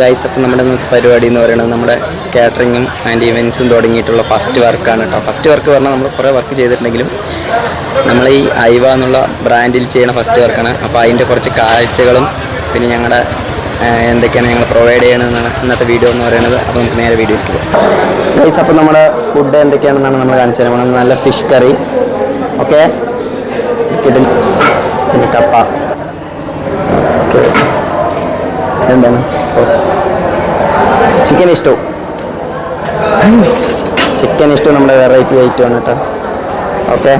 Guys അപ്പം നമ്മുടെ പരിപാടി എന്ന് പറയുന്നത് നമ്മുടെ കാറ്ററിങ്ങും ആൻഡ് ഇവൻസും തുടങ്ങിയിട്ടുള്ള ഫസ്റ്റ് വർക്കാണ് കേട്ടോ ഫസ്റ്റ് വർക്ക് പറഞ്ഞാൽ നമ്മൾ കുറേ വർക്ക് ചെയ്തിട്ടുണ്ടെങ്കിലും നമ്മൾ ഈ ഐവ എന്നുള്ള ബ്രാൻഡിൽ ചെയ്യുന്ന ഫസ്റ്റ് വർക്കാണ് അപ്പോൾ അതിന്റെ കുറച്ച് കാഴ്ചകളും പിന്നെ ഞങ്ങളുടെ എന്തൊക്കെയാണ് ഞങ്ങൾ പ്രൊവൈഡ് ചെയ്യണമെന്നാണ് ഇന്നത്തെ വീഡിയോ എന്ന് പറയുന്നത്. അപ്പോൾ നമുക്ക് നേരെ വീഡിയോ എടുക്കുക ഗൈസ് അപ്പോൾ നമ്മുടെ ഫുഡ് എന്തൊക്കെയാണെന്നാണ് നമ്മൾ കാണിച്ചത് നമ്മൾ നല്ല ഫിഷ് കറി ഓക്കെ കിട്ടുന്നു പിന്നെ കപ്പ ഓക്കെ എന്താണ് ചിക്കൻ ഇഷ്ടവും ചിക്കൻ ഇഷ്ടവും നമ്മുടെ വെറൈറ്റി ഐറ്റം ആണ് കേട്ടോ. ഓക്കെ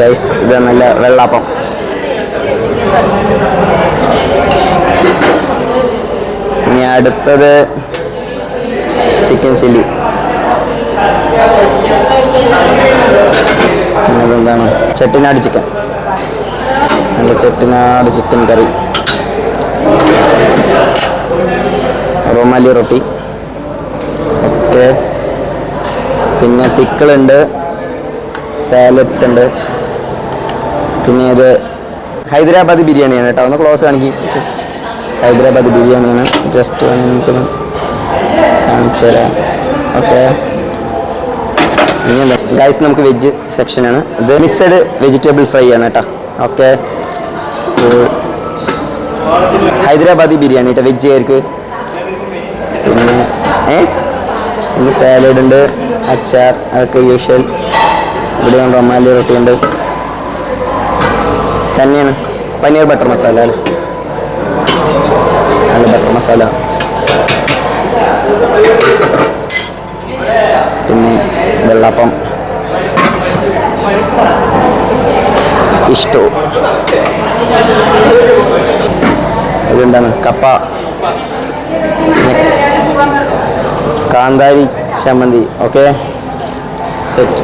ഗൈസ് ഇത് നല്ല വെള്ളാപ്പം. ഇനി അടുത്തത് ചിക്കൻ ചില്ലി അതെന്താണ്? ചെട്ടിനാട് ചിക്കൻ നല്ല Chettinad chicken curry. Rumali roti. Okay. പിന്നെ പിക്കിളുണ്ട്. സാലഡ്സ് ഉണ്ട്. പിന്നെ ഇത് ഹൈദരാബാദ് ബിരിയാണിയാണ് കേട്ടോ. ഒന്ന് ക്ലോസ് കാണിക്കും. ഹൈദരാബാദ് ബിരിയാണിയാണ്. ജസ്റ്റ് നമുക്കൊന്ന് കാണിച്ചു തരാം. ഓക്കെ. ഗൈസ് നമുക്ക് വെജ് സെക്ഷനാണ് ഇത് മിക്സഡ് വെജിറ്റബിൾ ഫ്രൈ ആണ് കേട്ടോ. ഓക്കെ. ഹൈദരാബാദി ബിരിയാണി കേട്ടോ വെജ് ആയിരിക്കും. പിന്നെ ഏ? പിന്നെ സാലഡ് ഉണ്ട് അച്ചാർ അതൊക്കെ യൂഷ്വൽ ഇവിടെ റൊമാലി റൊട്ടി ഉണ്ട്. ചന്നയാണ്. പനീർ ബട്ടർ മസാല അല്ലേ? നല്ല ബട്ടർ മസാല. പിന്നെ വെള്ളപ്പം. ഇഷ്ടവും അതെന്താണ് കപ്പ. കാന്താരി ചമ്മന്തി. ഓക്കെ? സെറ്റ്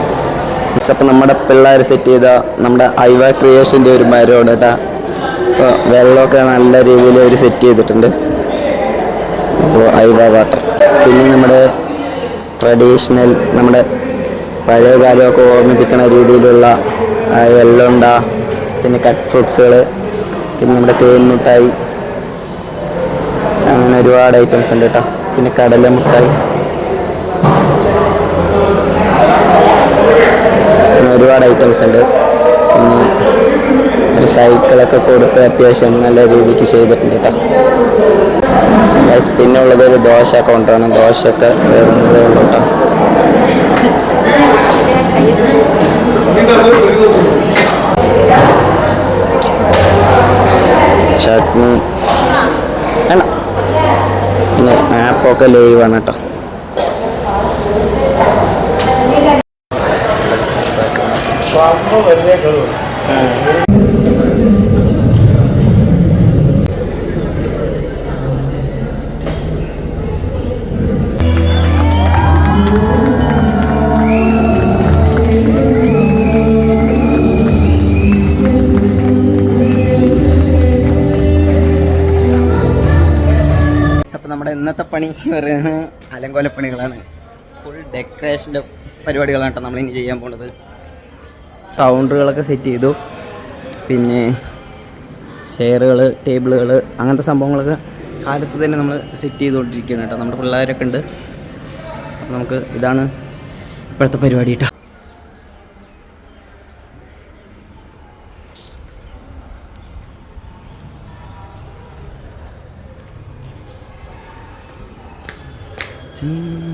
അപ്പം നമ്മുടെ പിള്ളേർ സെറ്റ് ചെയ്ത നമ്മുടെ ഐവ ക്രിയേഷന്റെ ഒരു മരമാണ് കേട്ടോ. അപ്പോൾ വെള്ളമൊക്കെ നല്ല രീതിയിൽ അവർ സെറ്റ് ചെയ്തിട്ടുണ്ട്. അപ്പോൾ ഐവ വാട്ടർ പിന്നെ നമ്മുടെ ട്രഡീഷണൽ നമ്മുടെ പഴയ കാലമൊക്കെ ഓർമ്മിപ്പിക്കുന്ന രീതിയിലുള്ള എള്ളുണ്ട പിന്നെ കട്ട് ഫ്രൂട്ട്സുകൾ പിന്നെ നമ്മുടെ തേൻ മിഠായി അങ്ങനെ ഒരുപാട് ഐറ്റംസ് ഉണ്ട് കേട്ടോ പിന്നെ കടല മിഠായി. ഒരുപാട് ഐറ്റംസ് ഉണ്ട്. പിന്നെ ഒരു സൈക്കിളൊക്കെ കൊടുത്ത് അത്യാവശ്യം നല്ല രീതിക്ക് ചെയ്തിട്ടുണ്ട് കേട്ടോ പിന്നെ ഉള്ളത് ഒരു ദോശ കൗണ്ടറാണ് ദോശയൊക്കെ വരുന്നതേ ഉള്ളൂ കേട്ടോ ചട്നി. വേണ്ട. പിന്നെ ആപ്പൊക്കെ ലൈവാണ് കേട്ടോ അപ്പം നമ്മുടെ ഇന്നത്തെ പണി എന്ന് പറയുന്നത് അലങ്കോലപ്പണികളാണ് ഫുൾ ഡെക്കറേഷന്റെ പരിപാടികളാണ് കേട്ടോ നമ്മളിനി ചെയ്യാൻ പോണത്. കൗണ്ടറുകളൊക്കെ സെറ്റ് ചെയ്തു. പിന്നെ ചെയറുകൾ ടേബിളുകൾ അങ്ങനത്തെ സംഭവങ്ങളൊക്കെ കാലത്ത് തന്നെ നമ്മൾ സെറ്റ് ചെയ്തുകൊണ്ടിരിക്കുകയാണ് കേട്ടോ. നമ്മുടെ പിള്ളേരൊക്കെ ഉണ്ട്. നമുക്ക് ഇതാണ് ഇപ്പോഴത്തെ പരിപാടി കേട്ടോ. 지금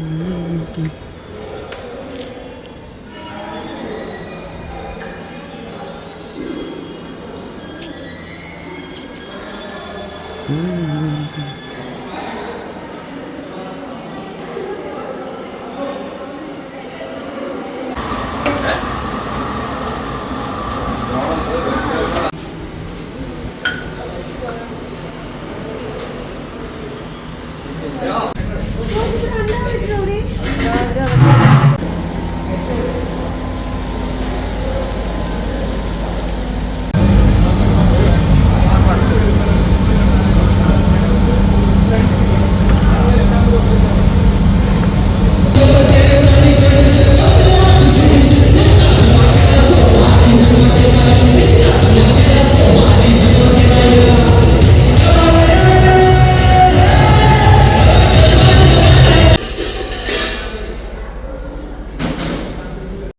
Yeah.